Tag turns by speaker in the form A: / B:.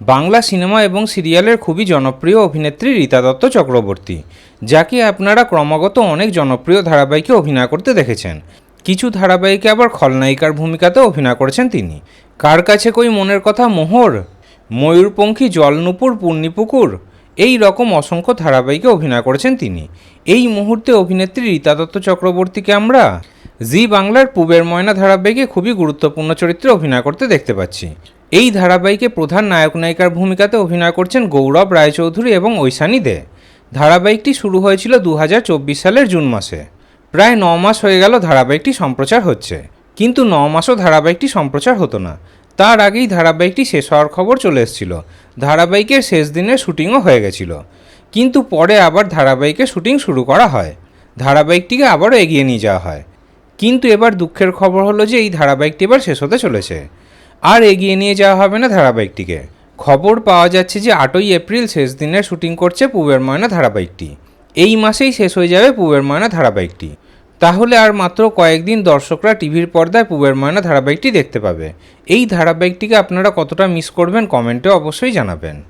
A: Bangla cinema এবং সিরিয়ালের খুবই জনপ্রিয় অভিনেত্রী রীতা দত্ত চক্রবর্তী, যাকে আপনারা ক্রমাগত অনেক জনপ্রিয় ধারাবাহিকে অভিনয় করতে দেখেছেন। কিছু ধারাবাহিকে আবার খলনায়িকার ভূমিকাতে অভিনয় করেছেন তিনি। কার কাছে কই মনের কথা মোহর, ময়ূরপঙ্খী জলনুপুর পূর্ণিপুকুর, এই রকম অসংখ্য ধারাবাহিকে অভিনয় করেছেন তিনি। এই মুহূর্তে অভিনেত্রী রীতা দত্ত চক্রবর্তীকে আমরা জি বাংলার পুবের ময়না ধারাবাহিকে খুবই গুরুত্বপূর্ণ চরিত্রে অভিনয় করতে দেখতে পাচ্ছি। এই ধারাবাহিকে প্রধান নায়ক নায়িকার ভূমিকাতে অভিনয় করছেন গৌরব রায়চৌধুরী এবং ঐশানী দে। ধারাবাহিকটি শুরু হয়েছিল দু হাজার চব্বিশ সালের জুন মাসে। প্রায় ন মাস হয়ে গেল ধারাবাহিকটি সম্প্রচার হচ্ছে। কিন্তু ন মাসও ধারাবাহিকটি সম্প্রচার হতো না। তার আগেই ধারাবাহিকটি শেষ হওয়ার খবর চলে এসেছিল। ধারাবাহিকের শেষ দিনের শুটিংও হয়ে গেছিল। কিন্তু পরে আবার ধারাবাহিকের শুটিং শুরু করা হয়। ধারাবাহিকটিকে আবারও এগিয়ে নিয়ে যাওয়া হয়। কিন্তু এবার দুঃখের খবর হলো যে এই ধারাবাহিকটি এবার শেষ হতে চলেছে। আর এগিয়ে নিয়ে যাওয়া হবে না ধারাবাহিকটিকে। খবর পাওয়া যাচ্ছে যে আটই এপ্রিল শেষ দিনের শুটিং করছে পুবের ময়না ধারাবাহিকটি। এই মাসেই শেষ হয়ে যাবে পুবের ময়না ধারাবাহিকটি। তাহলে আর মাত্র কয়েকদিন দর্শকরা টিভির পর্দায় পুবের ময়না ধারাবাহিকটি দেখতে পাবে। এই ধারাবাহিকটিকে আপনারা কতটা মিস করবেন কমেন্টে অবশ্যই জানাবেন।